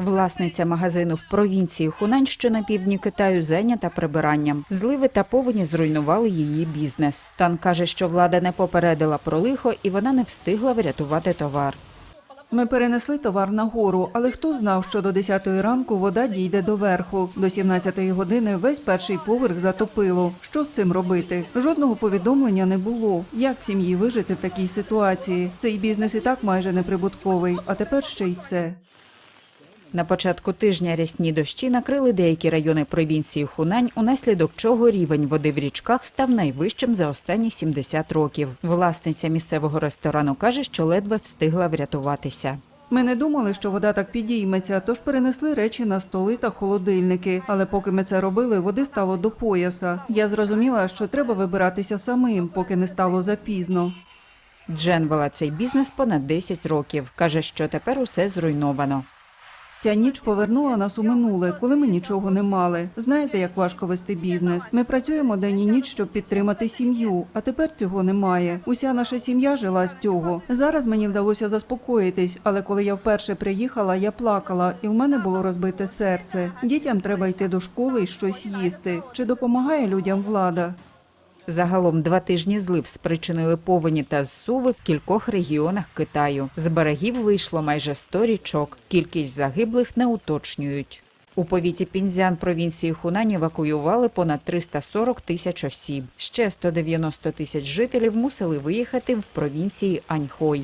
Власниця магазину в провінції Хунань, що на півдні Китаю, зайнята прибиранням. Зливи та повені зруйнували її бізнес. Тан каже, що влада не попередила про лихо і вона не встигла врятувати товар. Ми перенесли товар на гору, але хто знав, що до 10 ранку вода дійде до верху. До 17 години весь перший поверх затопило. Що з цим робити? Жодного повідомлення не було. Як сім'ї вижити в такій ситуації? Цей бізнес і так майже неприбутковий, а тепер ще й це. На початку тижня рясні дощі накрили деякі райони провінції Хунань, унаслідок чого рівень води в річках став найвищим за останні 70 років. Власниця місцевого ресторану каже, що ледве встигла врятуватися. Ми не думали, що вода так підійметься, тож перенесли речі на столи та холодильники. Але поки ми це робили, води стало до пояса. Я зрозуміла, що треба вибиратися самим, поки не стало запізно. Джен вела цей бізнес понад 10 років. каже, що тепер усе зруйновано. Ця ніч повернула нас у минуле, коли ми нічого не мали. Знаєте, як важко вести бізнес? Ми працюємо день і ніч, щоб підтримати сім'ю, а тепер цього немає. Уся наша сім'я жила з цього. Зараз мені вдалося заспокоїтись, але коли я вперше приїхала, я плакала, і в мене було розбите серце. Дітям треба йти до школи і щось їсти. Чи допомагає людям влада? Загалом два тижні злив спричинили повені та зсуви в кількох регіонах Китаю. З берегів вийшло майже 100 річок. Кількість загиблих не уточнюють. У повіті Пінзян провінції Хунань евакуювали понад 340 тисяч осіб. Ще 190 тисяч жителів мусили виїхати в провінції Аньхой.